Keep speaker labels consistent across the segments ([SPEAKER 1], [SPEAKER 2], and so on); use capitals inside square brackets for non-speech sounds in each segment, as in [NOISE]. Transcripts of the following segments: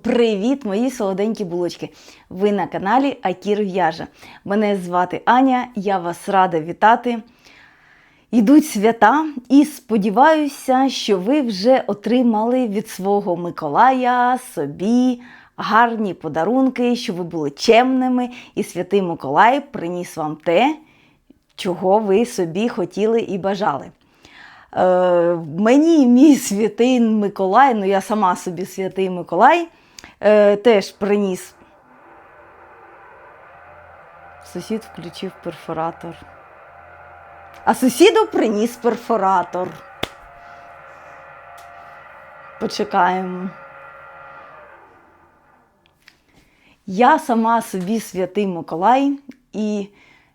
[SPEAKER 1] Привіт, мої солоденькі булочки! Ви на каналі Акір В'яже. Мене звати Аня, я вас рада вітати. Йдуть свята і сподіваюся, що ви вже отримали від свого Миколая собі гарні подарунки, що ви були чемними, і святий Миколай приніс вам те, чого ви собі хотіли і бажали. Е, мені мій святий Миколай, ну я сама собі святий Миколай, е, теж приніс. Сусід включив перфоратор. А сусіду приніс перфоратор. Почекаємо. Я сама собі святий Миколай, і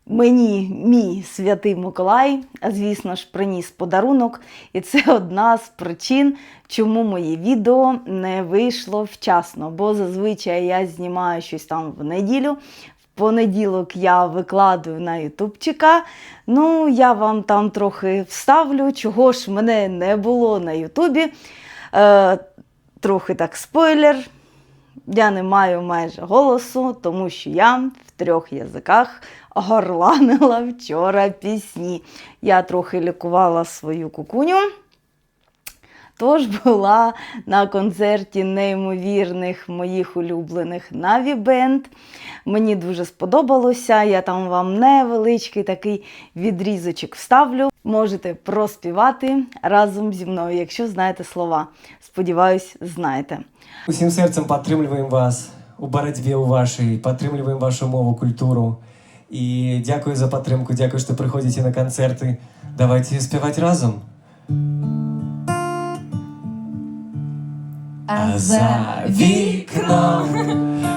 [SPEAKER 1] мені мій святий Миколай, звісно ж, приніс подарунок. І це [LAUGHS] одна з причин, чому моє відео не вийшло вчасно. Бо зазвичай я знімаю щось там в неділю. В понеділок я викладую на ютубчика. Ну, я вам там трохи вставлю, чого ж мене не було на Ютубі. Е, трохи так спойлер. Я не маю майже голосу, тому що я в трьох язиках горланила вчора пісні. Я трохи лікувала свою кукуню. Тож була на концерті неймовірних моїх улюблених Наві Бенд. Мені дуже сподобалося. Я там вам невеличкий такий відрізочок вставлю. Можете проспівати разом зі мною, якщо знаєте слова. Сподіваюсь, знаєте.
[SPEAKER 2] Усім серцем підтримуємо вас у боротьбі у вашій, підтримуємо вашу мову, культуру. І дякую за підтримку, дякую, що приходите на концерти. Давайте співати разом. А за вікном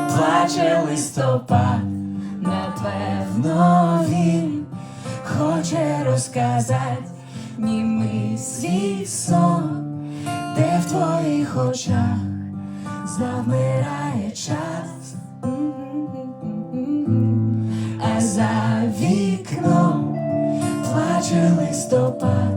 [SPEAKER 2] плаче листопад. Напевно, він хоче розказати німий свій сон, де в твоїх очах завмирає час. А за вікном плаче листопад,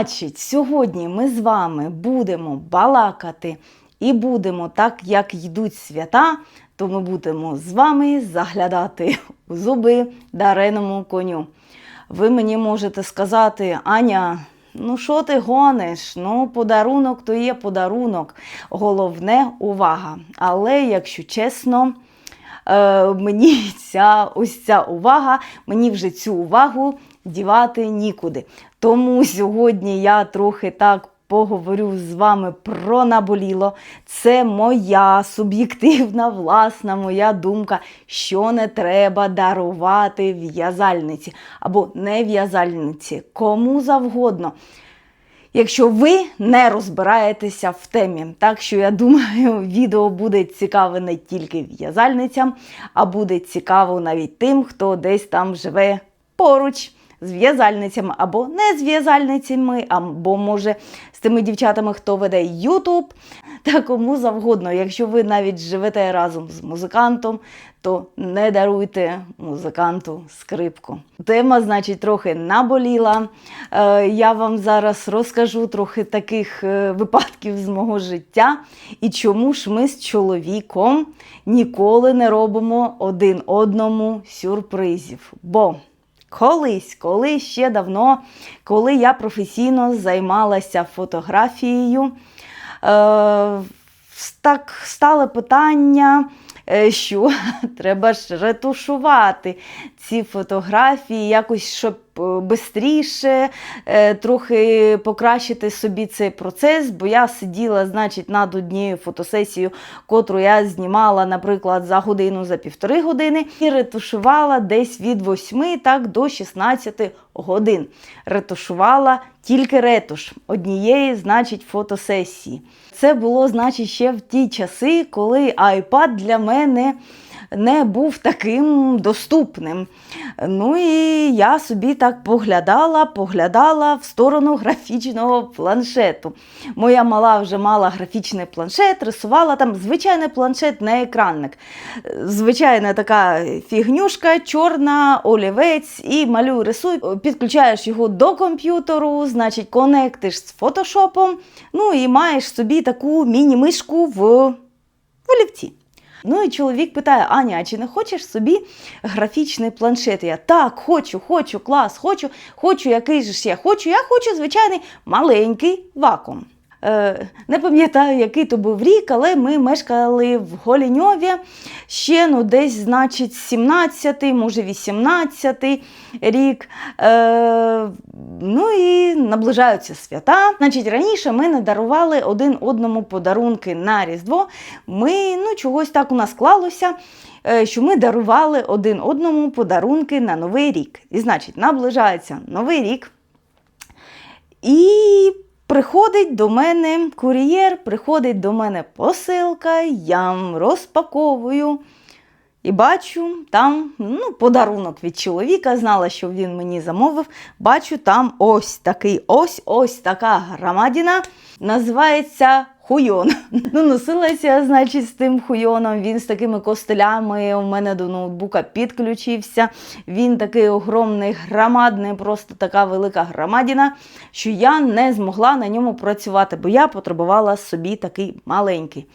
[SPEAKER 1] значить, сьогодні ми з вами будемо балакати і будемо, так як йдуть свята, то ми будемо з вами заглядати у зуби дареному коню. Ви мені можете сказати, Аня, ну що ти гониш? Ну, подарунок то є подарунок. Головне увага. Але, якщо чесно, е, мені ця ось ця увага, мені вже цю увагу дівати нікуди. Тому сьогодні я трохи так поговорю з вами про наболіло. Це моя суб'єктивна, власна моя думка, що не треба дарувати в'язальниці або не в'язальниці, кому завгодно. Якщо ви не розбираєтеся в темі, так що я думаю, [LAUGHS] відео буде цікаве не тільки в'язальницям, а буде цікаво навіть тим, хто десь там живе поруч з в'язальницями або не з в'язальницями, або може з тими дівчатами, хто веде Ютуб, та кому завгодно. Якщо ви навіть живете разом з музикантом, то не даруйте музиканту скрипку. Тема, значить, трохи наболіла. Е, Я вам зараз розкажу трохи таких е, випадків з мого життя і чому ж ми з чоловіком ніколи не робимо один одному сюрпризів. Бо Колись, коли ще давно, коли я професійно займалася фотографією, е, так стало питання, е, що [LAUGHS] треба ж ретушувати ці фотографії, якось щоб швидше, трохи покращити собі цей процес, бо я сиділа, значить, над однією фотосесією, котру я знімала, наприклад, за годину, за півтори години, і ретушувала десь від 8 так, до 16 годин. Ретушувала тільки ретуш однієї, значить, фотосесії. Це було, значить, ще в ті часи, коли iPad для мене не був таким доступним. Ну і я собі так поглядала, поглядала в сторону графічного планшету. Моя мала вже мала графічний планшет, рисувала там звичайний планшет, не екранник. Звичайна така фігнюшка, чорна, олівець і малюй, рисуй. Підключаєш його до комп'ютеру, значить, конектиш з фотошопом. Ну і маєш собі таку міні-мишку в, в олівці. Ну і чоловік питає: Аня, а чи не хочеш собі графічний планшет? Я так, хочу, хочу, клас, хочу, хочу, який же я хочу. Я хочу звичайний маленький вакуум. Е, не пам'ятаю, який то був рік, але ми мешкали в Голіньові ще ну, десь, значить, 17-й, може 18-й рік. Е, ну і наближаються свята. Значить, раніше ми не дарували один одному подарунки на Різдво. Ми ну, чогось так у нас склалося. е, Що ми дарували один одному подарунки на Новий рік. І значить, наближається Новий рік. І приходить до мене кур'єр, приходить до мене посилка, я розпаковую. І бачу там ну, подарунок від чоловіка, знала, що він мені замовив. Бачу там ось такий, ось ось така громадіна. Називається хуйон. [LAUGHS] Ну, носилася, значить, з тим хуйоном. Він з такими костелями у мене до ноутбука підключився. Він такий огромний, громадний, просто така велика громадіна, що я не змогла на ньому працювати, бо я потребувала собі такий маленький.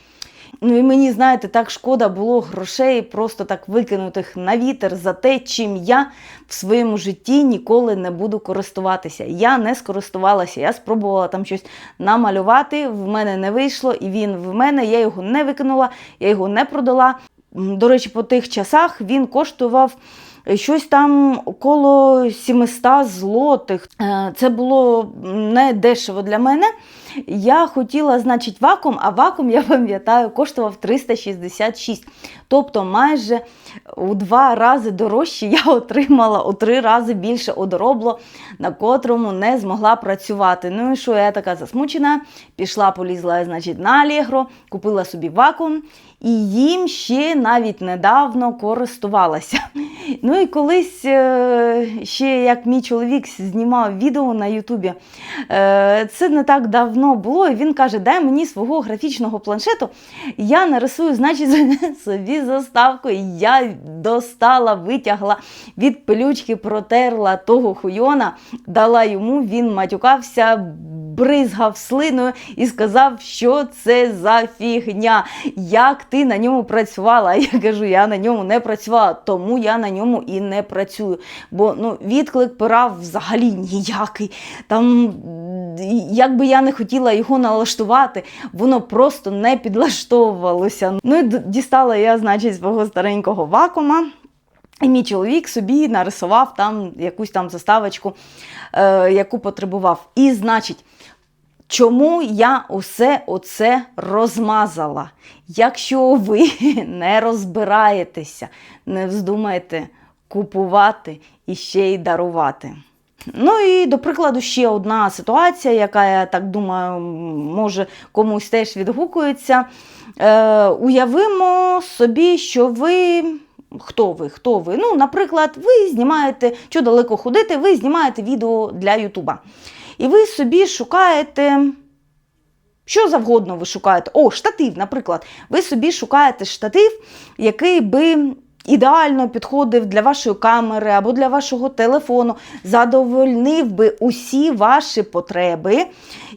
[SPEAKER 1] Ну і мені, знаєте, так шкода було грошей, просто так викинутих на вітер за те, чим я в своєму житті ніколи не буду користуватися. Я не скористувалася, я спробувала там щось намалювати, в мене не вийшло, і він в мене, я його не викинула, я його не продала. До речі, по тих часах він коштував. Щось там около 700 злотих. Е, Це було не дешево для мене. Я хотіла, значить, вакуум, а вакуум, я пам'ятаю, коштував 366. Тобто майже у два рази дорожче я отримала у три рази більше одоробло, на котрому не змогла працювати. Ну і що, я така засмучена, пішла, полізла, значить, на Allegro, купила собі вакуум. І їм ще навіть недавно користувалася. Ну і колись е, ще як мій чоловік знімав відео на Ютубі, е, це не так давно було. І він каже: дай мені свого графічного планшету, я нарисую, значить, [LAUGHS] собі заставку. І я достала, витягла від пилючки, протерла того хуйона, дала йому, він матюкався. Бризгав слиною і сказав, що це за фігня, як ти на ньому працювала. [LAUGHS] Я кажу, я на ньому не працювала, тому я на ньому і не працюю. Бо ну, відклик пера взагалі ніякий. Там, як би я не хотіла його налаштувати, воно просто не підлаштовувалося. Ну і дістала я, значить, свого старенького вакуума. І мій чоловік собі нарисував там якусь там заставочку, е, яку потребував. І, значить, чому я усе оце розмазала? Якщо ви [LAUGHS] не розбираєтеся, не вздумайте купувати і ще й дарувати. Ну і до прикладу, ще одна ситуація, яка, я так думаю, може комусь теж відгукується. Е, уявимо собі, що ви. Хто ви? Хто ви? Ну, наприклад, ви знімаєте, що далеко ходити, ви знімаєте відео для Ютуба. І ви собі шукаєте. Що завгодно ви шукаєте? О, штатив, наприклад. Ви собі шукаєте штатив, який би ідеально підходив для вашої камери або для вашого телефону, задовольнив би усі ваші потреби,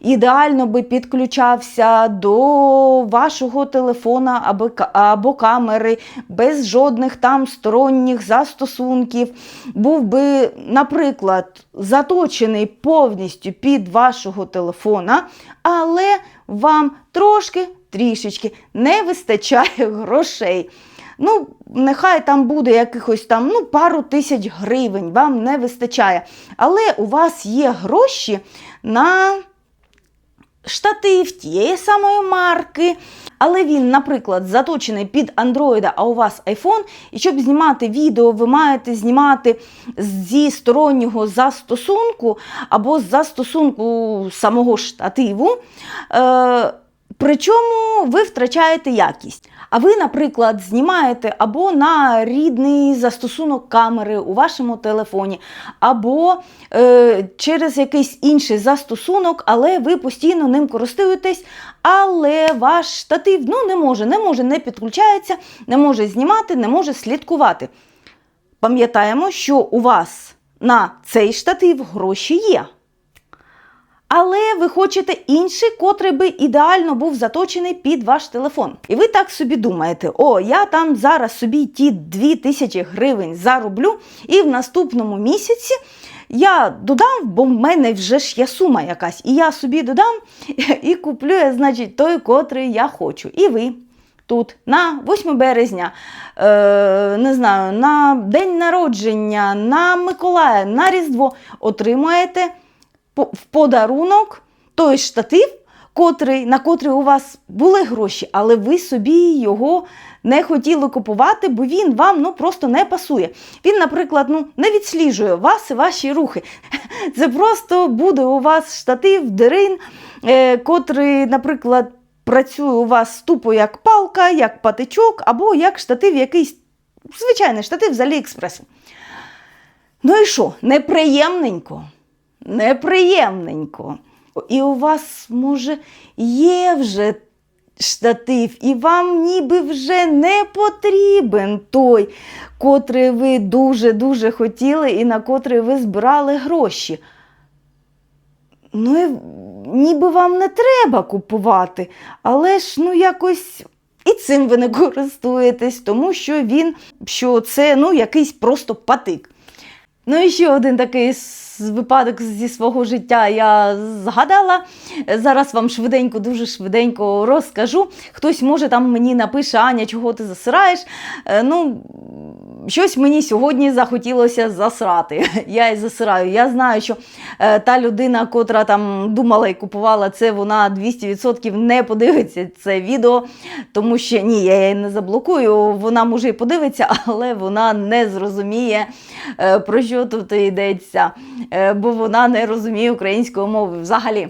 [SPEAKER 1] ідеально би підключався до вашого телефона або, камери, без жодних там сторонніх застосунків. Був би, наприклад, заточений повністю під вашого телефона, але вам трошки трішечки не вистачає [LAUGHS] грошей. Ну, нехай там буде якихось там ну, пару тисяч гривень, вам не вистачає. Але у вас є гроші на штатив тієї самої марки. Але він, наприклад, заточений під Android, а у вас iPhone, і щоб знімати відео, ви маєте знімати зі стороннього застосунку або з застосунку самого штативу. Е- Причому ви втрачаєте якість. А ви, наприклад, знімаєте або на рідний застосунок камери у вашому телефоні, або е, через якийсь інший застосунок, але ви постійно ним користуєтесь, але ваш штатив ну, не може, не може, не підключається, не може знімати, не може слідкувати. Пам'ятаємо, що у вас на цей штатив гроші є. Але ви хочете інший, котрий би ідеально був заточений під ваш телефон. І ви так собі думаєте: о, я там зараз собі ті 2000 гривень зароблю, і в наступному місяці я додам, бо в мене вже ж є сума якась, і я собі додам і куплю, я, значить, той, котрий я хочу. І ви. Тут на 8 березня, е, не знаю, на день народження, на Миколая, на Різдво отримуєте по- в подарунок той штатив, котрий, на котрий у вас були гроші, але ви собі його не хотіли купувати, бо він вам ну, просто не пасує. Він, наприклад, ну, не відсліджує вас і ваші рухи. [LAUGHS] Це просто буде у вас штатив, дерин, е, котрий, наприклад, працює у вас тупо як палка, як патичок, або як штатив якийсь звичайний штатив з Аліекспресу. Ну і що? Неприємненько. Неприємненько. І у вас, може, є вже штатив, і вам ніби вже не потрібен той, котрий ви дуже-дуже хотіли і на котрий ви збирали гроші. Ну, і ніби вам не треба купувати, але ж ну якось і цим ви не користуєтесь, тому що він, що це ну, якийсь просто патик. Ну і ще один такий випадок зі свого життя я згадала. Зараз вам швиденько, дуже швиденько розкажу. Хтось може там мені напише, Аня, чого ти засираєш? Е, Ну, щось мені сьогодні захотілося засрати. [LAUGHS] Я і засираю. Я знаю, що е, та людина, котра там думала і купувала це, вона 200% не подивиться це відео, тому що ні, я її не заблокую. Вона може і подивиться, [LAUGHS] але вона не зрозуміє, е, про що тут йдеться, е, бо вона не розуміє української мови взагалі.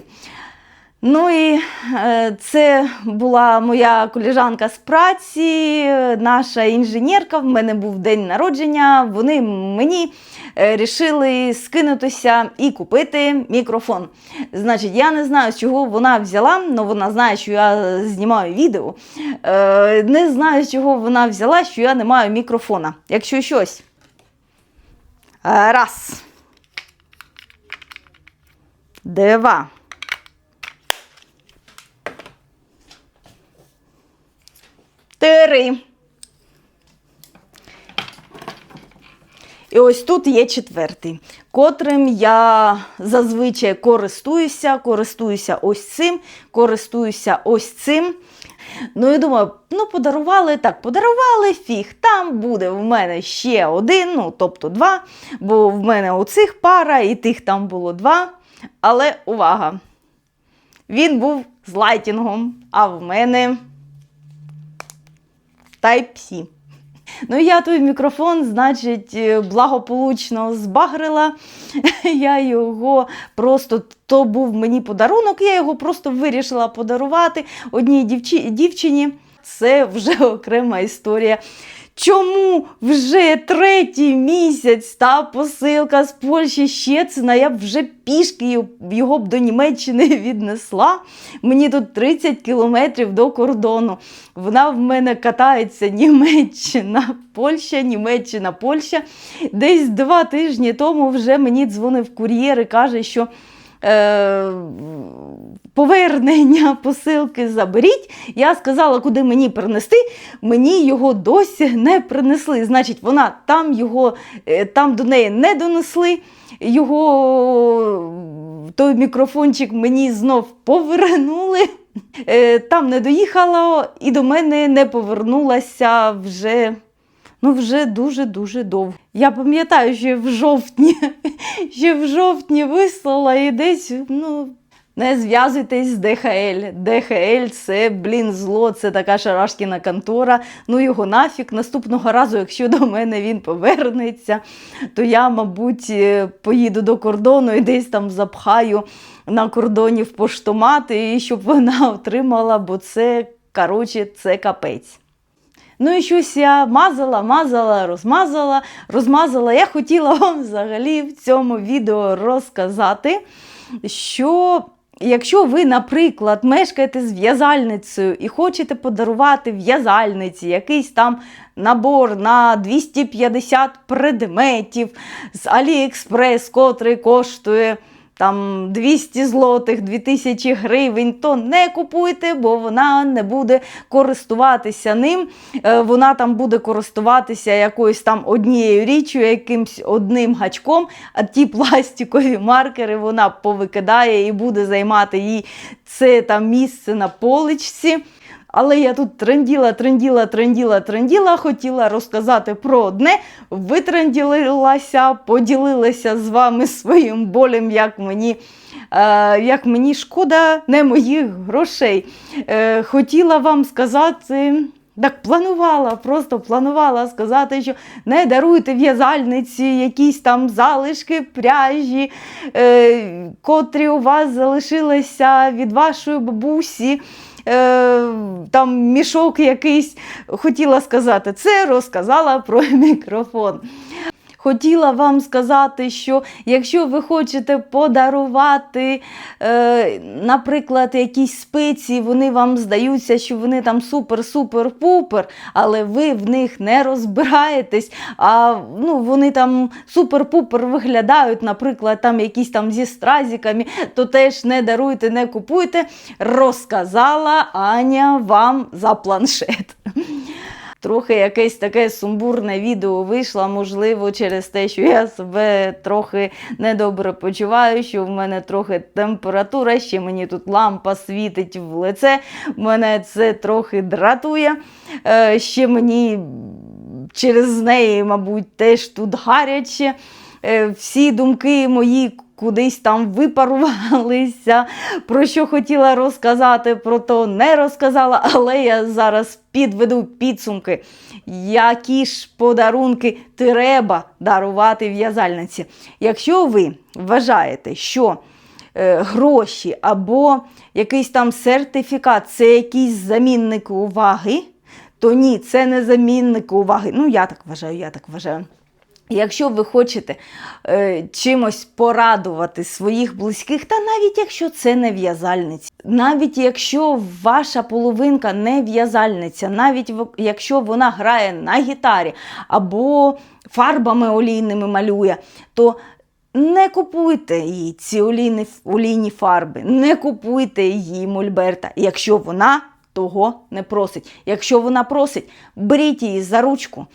[SPEAKER 1] Ну і е, це була моя коліжанка з праці, наша інженерка. В мене був день народження. Вони мені е, рішили скинутися і купити мікрофон. Значить, я не знаю, з чого вона взяла, але вона знає, що я знімаю відео. Е, не знаю, з чого вона взяла, що я не маю мікрофона. Якщо щось. Раз. Два. Три. І ось тут є четвертий, котрим я зазвичай користуюся, користуюся ось цим, користуюся ось цим. Ну і думаю, ну подарували так, подарували фіг. Там буде в мене ще один, ну тобто два, бо в мене оцих пара і тих там було два. Але увага! Він був з лайтінгом, а в мене Type-C. Ну, я той мікрофон, значить, е, благополучно збагрила. [LAUGHS] Я його просто, то був мені подарунок, я його просто вирішила подарувати одній дівчині. Це вже [LAUGHS] окрема історія. Чому вже третій місяць та посилка з Польщі щецина, я б вже пішки його б до Німеччини [LAUGHS] віднесла. Мені тут 30 кілометрів до кордону. Вона в мене катається [LAUGHS] Німеччина, Польща, Німеччина, Польща. Десь два тижні тому вже мені дзвонив кур'єр і каже, що. Е, повернення посилки заберіть. Я сказала, куди мені принести. Мені його досі не принесли. Значить, вона там його е, там до неї не донесли. Його той мікрофончик мені знов повернули. Е, Там не доїхала і до мене не повернулася вже. Ну, вже дуже-дуже довго. Я пам'ятаю, що в жовтні, [LAUGHS] ще в жовтні вислала і десь, ну, не зв'язуйтесь з ДХЛ. ДХЛ це, блін, зло, це така шарашкіна контора. Ну його нафіг. Наступного разу, якщо до мене він повернеться, то я, мабуть, е, поїду до кордону і десь там запхаю на кордоні в поштомат, і щоб вона [LAUGHS] отримала, бо це, коротше, це капець. Ну і щось я мазала, мазала, розмазала, розмазала. Я хотіла вам взагалі в цьому відео розказати, що якщо ви, наприклад, мешкаєте з в'язальницею і хочете подарувати в'язальниці якийсь там набор на 250 предметів з Аліекспрес, котрий коштує там 200 злотих, 2000 гривень, то не купуйте, бо вона не буде користуватися ним. Е, Вона там буде користуватися якоюсь там однією річчю, якимсь одним гачком, а ті пластикові маркери вона повикидає і буде займати їй це там місце на поличці. Але я тут тренділа, тренділа, тренділа, тренділа, хотіла розказати про одне, витренділилася, поділилася з вами своїм болем, як мені, е, як мені шкода не моїх грошей. Е, хотіла вам сказати. Так планувала, просто планувала сказати, що не даруйте в'язальниці якісь там залишки пряжі, е, котрі у вас залишилися від вашої бабусі. Е, там мішок якийсь. Хотіла сказати це, розказала про [LAUGHS] мікрофон. Хотіла вам сказати, що якщо ви хочете подарувати, е, наприклад, якісь спеції, вони вам здаються, що вони там супер-супер-пупер, але ви в них не розбираєтесь, а ну, вони там супер-пупер виглядають, наприклад, там якісь там зі стразиками, то теж не даруйте, не купуйте. Розказала Аня вам за планшет. Трохи якесь таке сумбурне відео вийшло, можливо, через те, що я себе трохи недобре почуваю, що в мене трохи температура, ще мені тут лампа світить в лице, мене це трохи дратує. Е, Ще мені через неї, мабуть, теж тут гаряче. Е, Всі думки мої кудись там випарувалися, про що хотіла розказати, про то не розказала, але я зараз підведу підсумки, які ж подарунки треба дарувати в'язальниці. Якщо ви вважаєте, що е, гроші або якийсь там сертифікат це якийсь замінник уваги, то ні, це не замінник уваги. Ну, я так вважаю, я так вважаю. Якщо ви хочете е, чимось порадувати своїх близьких, та навіть якщо це не в'язальниця, навіть якщо ваша половинка не в'язальниця, навіть якщо вона грає на гітарі або фарбами олійними малює, то не купуйте їй ці олійні, олійні фарби, не купуйте їй мольберта, якщо вона того не просить. Якщо вона просить, беріть її за ручку,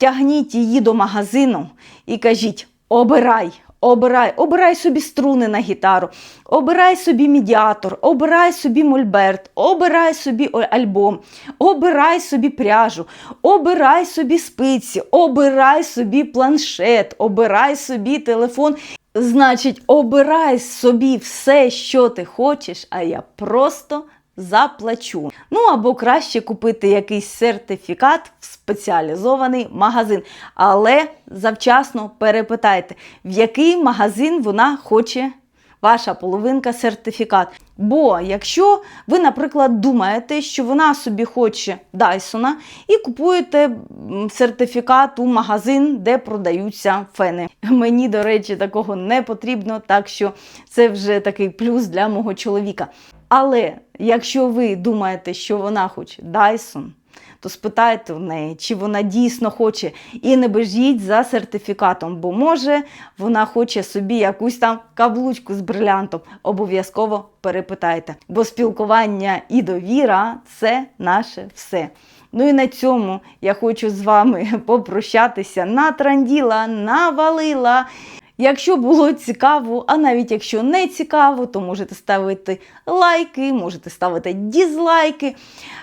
[SPEAKER 1] тягніть її до магазину і кажіть: обирай. Обирай, обирай собі струни на гітару, обирай собі медіатор, обирай собі мольберт, обирай собі альбом, обирай собі пряжу, обирай собі спиці, обирай собі планшет, обирай собі телефон. Значить, обирай собі все, що ти хочеш, а я просто заплачу. Ну або краще купити якийсь сертифікат в спеціалізований магазин. Але завчасно перепитайте, в який магазин вона хоче. Ваша половинка сертифікат. Бо якщо ви, наприклад, думаєте, що вона собі хоче Дайсона, і купуєте сертифікат у магазин, де продаються фени. Мені, до речі, такого не потрібно, так що це вже такий плюс для мого чоловіка. Але якщо ви думаєте, що вона хоче Dyson, то спитайте в неї, чи вона дійсно хоче, і не бежіть за сертифікатом, бо може вона хоче собі якусь там каблучку з брилянтом. Обов'язково перепитайте. Бо спілкування і довіра це наше все. Ну і на цьому я хочу з вами [LAUGHS] попрощатися. Натранділа, навалила. Якщо було цікаво, а навіть якщо не цікаво, то можете ставити лайки, можете ставити дізлайки,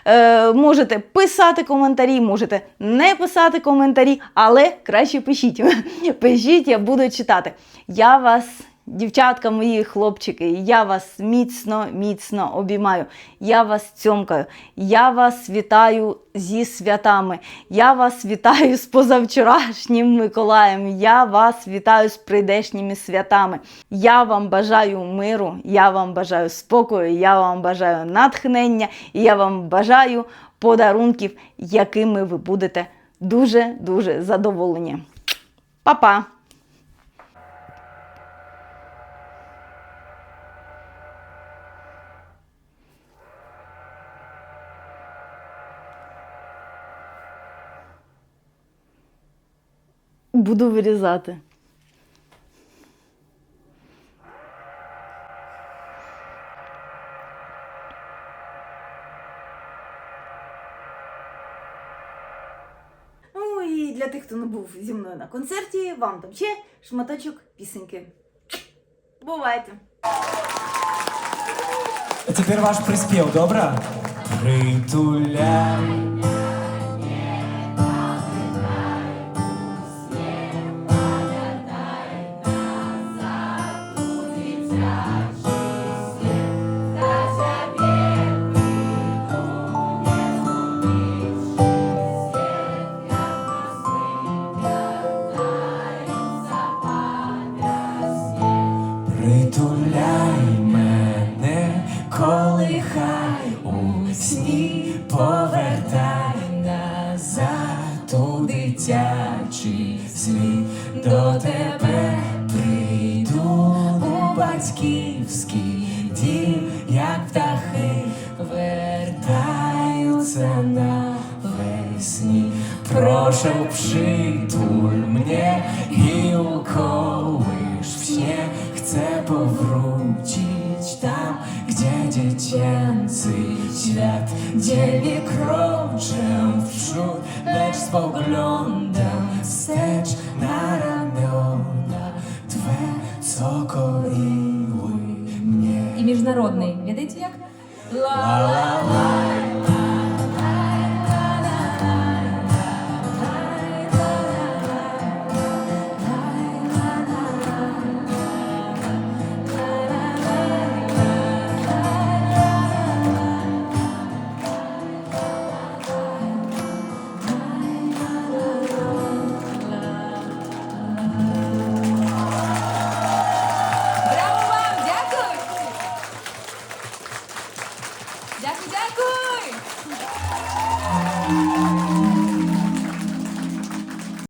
[SPEAKER 1] е, можете писати коментарі, можете не писати коментарі, але краще пишіть. [LAUGHS] Пишіть, я буду читати. Я вас Дівчатка мої хлопчики, я вас міцно, міцно обіймаю. Я вас цьомкаю. Я вас вітаю зі святами. Я вас вітаю з позавчорашнім Миколаєм. Я вас вітаю з прийдешніми святами. Я вам бажаю миру, я вам бажаю спокою, я вам бажаю натхнення, і я вам бажаю подарунків, якими ви будете дуже-дуже задоволені. Па-па! Буду вирізати. Ну і для тих, хто не був зі мною на концерті, вам там ще шматочок пісеньки. Бувайте!
[SPEAKER 2] А теперь ваш приспев, добро? Притуляй. Притуляй колихай у сні, повертай назад у дитячий світ, до тебе прийду у батьківський дім, як птахи вертаються навесні. Прошу, притуль мне и уколышь Gdzie nie kroczę w lecz spoglądam wstecz na ramiona Twe, co koiły mnie
[SPEAKER 3] І міжнародний. Видите як?
[SPEAKER 2] La la la